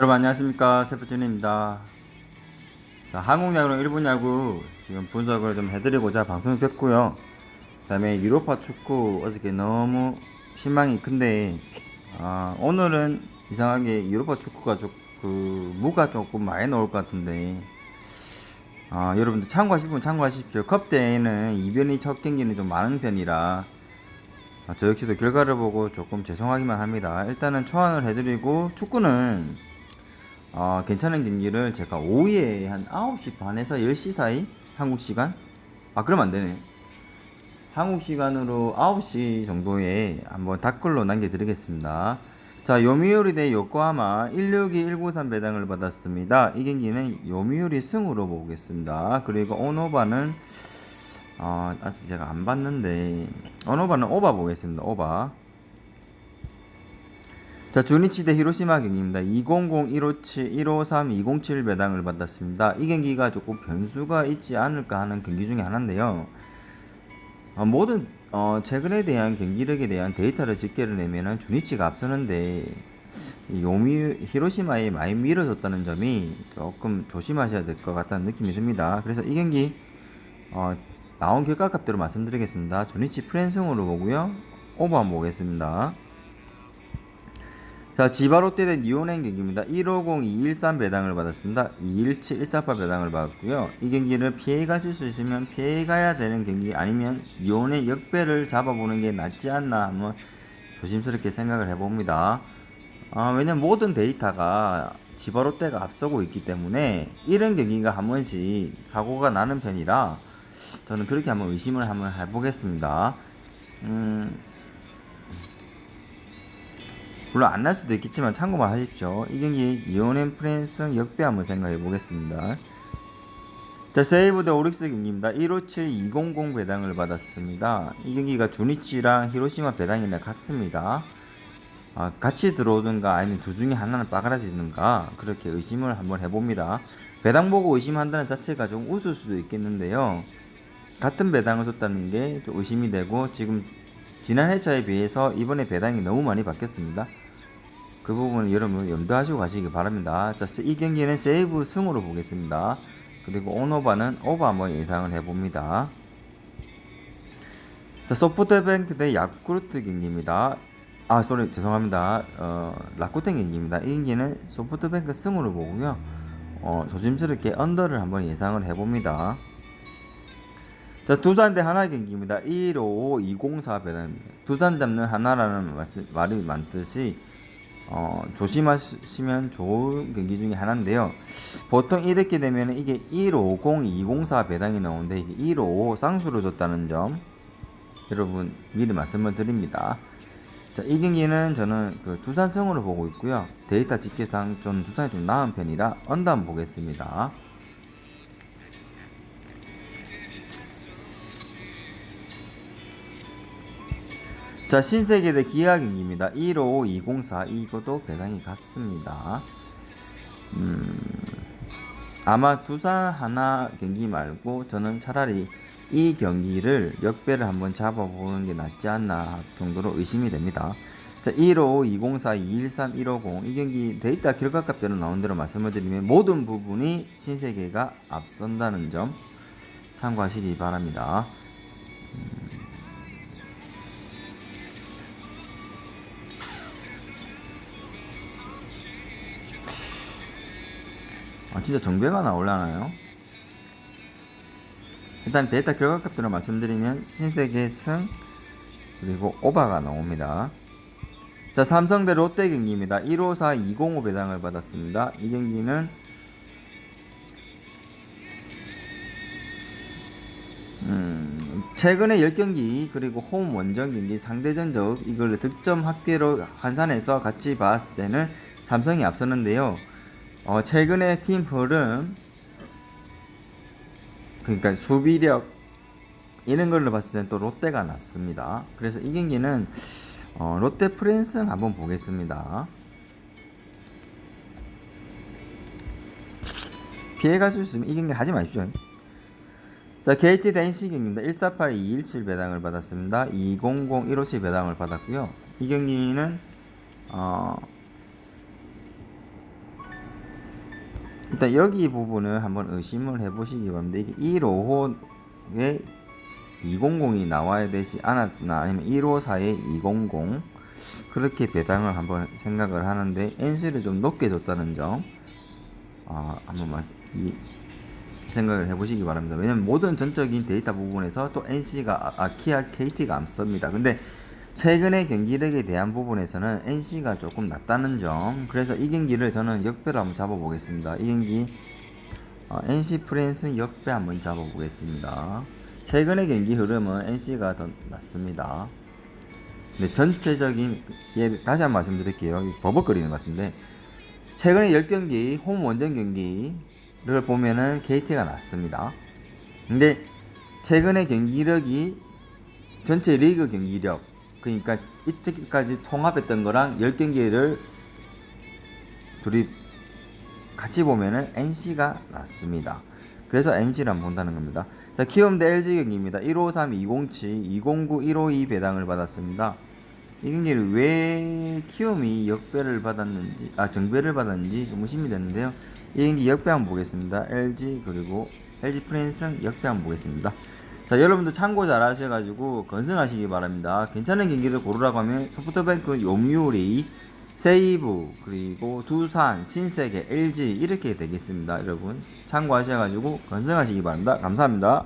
여러분 안녕하십니까 세프준입니다. 자, 한국 야구랑 일본 야구 지금 분석을 좀 해드리고자 방송이 됐고요. 그 다음에 유로파 축구 어저께 너무 실망이 큰데 아, 오늘은 이상하게 유로파 축구가 좀, 그 무가 조금 많이 나올 것 같은데 아, 여러분들 참고하실 분 참고하십시오. 컵 대회는 이변이 첫 경기는 좀 많은 편이라 아, 저 역시도 결과를 보고 조금 죄송하기만 합니다. 일단은 초안을 해드리고 축구는 어, 괜찮은 경기를 제가 오후에 한 9시 반에서 10시 사이 한국 시간? 아 그러면 안 되네. 한국 시간으로 9시 정도에 한번 댓글로 남겨드리겠습니다. 자 요미우리 대 요코하마 162-193 배당을 받았습니다. 이 경기는 요미우리 승으로 보겠습니다. 그리고 오노바는 어, 아직 제가 안 봤는데 오노바는 오바 보겠습니다. 오바 자, 주니치 대 히로시마 경기입니다. 200, 157, 153, 207 배당을 받았습니다. 이 경기가 조금 변수가 있지 않을까 하는 경기 중에 하나인데요. 어, 모든 어, 최근에 대한 경기력에 대한 데이터를 집계를 내면은 주니치가 앞서는데 이 요미 히로시마에 많이 밀어줬다는 점이 조금 조심하셔야 될 것 같다는 느낌이 듭니다. 그래서 이 경기 어, 나온 결과값대로 말씀드리겠습니다. 주니치 프랜승으로 보고요. 오버 한번 보겠습니다. 자, 지바롯데 대 니온행 경기입니다. 150, 213 배당을 받았습니다. 217, 148 배당을 받았고요. 이 경기를 피해 가실 수 있으면 피해 가야 되는 경기 아니면 니온의 역배를 잡아보는 게 낫지 않나 한번 조심스럽게 생각을 해봅니다. 아, 왜냐면 모든 데이터가 지바롯데가 앞서고 있기 때문에 이런 경기가 한 번씩 사고가 나는 편이라 저는 그렇게 한번 의심을 한번 해보겠습니다. 음, 물론 안 날 수도 있겠지만 참고만 하십시오. 이 경기 이온앤 프랜스 역배 한번 생각해 보겠습니다. 자, 세이브 대 오릭스 경기입니다. 157-200 배당을 받았습니다. 이 경기가 주니치랑 히로시마 배당이랑 같습니다. 아, 같이 들어오든가 아니면 둘 중에 하나는 빠그라지든가 그렇게 의심을 한번 해봅니다. 배당 보고 의심한다는 자체가 좀 웃을 수도 있겠는데요. 같은 배당을 줬다는 게 좀 의심이 되고 지금 지난 회차에 비해서 이번에 배당이 너무 많이 바뀌었습니다. 그 부분은 여러분 염두하시고 가시기 바랍니다. 자, 이 경기는 세이브 승으로 보겠습니다. 그리고 온오바는 오버 한번 예상을 해봅니다. 자, 소프트뱅크 대 야쿠르트 경기입니다. 아, 소리 죄송합니다. 어, 라쿠텐 경기입니다. 이 경기는 소프트뱅크 승으로 보고요. 어, 조심스럽게 언더를 한번 예상을 해봅니다. 자, 두산 대 하나 경기입니다. 155, 204 배당입니다. 두산 잡는 하나라는 말씀, 말이 많듯이 어, 조심하시면 좋은 경기 중에 하나인데요. 보통 이렇게 되면 이게 150, 204 배당이 나오는데 이게 155 쌍수로 줬다는 점 여러분 미리 말씀을 드립니다. 자, 이 경기는 저는 그 두산성으로 보고 있고요. 데이터 집계상 좀 두산이 좀 나은 편이라 언더 보겠습니다. 자, 신세계 대 기아 경기입니다. 155, 204 이것도 배당이 같습니다. 음, 아마 두산 하나 경기 말고 저는 차라리 이 경기를 역배를 한번 잡아보는 게 낫지 않나 정도로 의심이 됩니다. 자, 155, 204, 213, 150. 이 경기 데이터 결과값대로 나온 대로 말씀을 드리면 모든 부분이 신세계가 앞선다는 점 참고하시기 바랍니다. 아, 진짜 정배가 나올라나요? 일단 데이터 결과값들을 말씀드리면 신세계 승 그리고 오바가 나옵니다. 자 삼성 대 롯데 경기입니다. 154 205 배당을 받았습니다. 이 경기는 음, 최근에 10경기 그리고 홈 원정 경기 상대 전 적 이걸 득점 합계로 환산해서 같이 봤을 때는 삼성이 앞섰는데요. 어, 최근에 팀 흐름 그러니까 수비력 이런 걸로 봤을 때는 또 롯데가 낫습니다. 그래서 이 경기는 어, 롯데 프랜스 한번 보겠습니다. 피해갈 수 있으면 이 경기 하지 마십시오. 자, KT 대 NC 경기입니다. 148, 217 배당을 받았습니다. 200, 157 배당을 받았고요. 이 경기는 어, 일단 여기 부분을 한번 의심을 해보시기 바랍니다. 이게 155에 200이 나와야 되지 않았나 아니면 154에 200 그렇게 배당을 한번 생각을 하는데 NC를 좀 높게 줬다는 점 아, 한번 마- 이 생각을 해보시기 바랍니다. 왜냐면 모든 전적인 데이터 부분에서 또 NC가 아, 키아 KT가 앞섭니다. 근데 최근의 경기력에 대한 부분에서는 NC가 조금 낮다는 점. 그래서 이 경기를 저는 역배로 한번 잡아보겠습니다. 이 경기 어, NC 프랜스 역배 한번 잡아보겠습니다. 최근의 경기 흐름은 NC가 더 낫습니다. 근데 전체적인 예, 다시 한번 말씀드릴게요. 이 버벅거리는 것 같은데 최근에 10경기 홈 원정 경기를 보면은 KT가 낫습니다. 근데 최근의 경기력이 전체 리그 경기력 그러니까 이때까지 통합했던 거랑 10경기를 둘이 같이 보면은 NC가 낫습니다. 그래서 NC를 한번 본다는 겁니다. 자, 키움 대 LG 경기입니다. 153, 207, 209, 152 배당을 받았습니다. 이 경기를 왜 키움이 역배를 받았는지, 아, 정배를 받았는지 좀 의심이 됐는데요. 이 경기 역배 한번 보겠습니다. LG 그리고 LG 프랜스 역배 한번 보겠습니다. 자, 여러분들 참고 잘 하셔가지고 건승하시기 바랍니다. 괜찮은 경기를 고르라고 하면 소프트뱅크, 요미우리, 세이브, 그리고 두산, 신세계, LG 이렇게 되겠습니다. 여러분 참고하셔가지고 건승하시기 바랍니다. 감사합니다.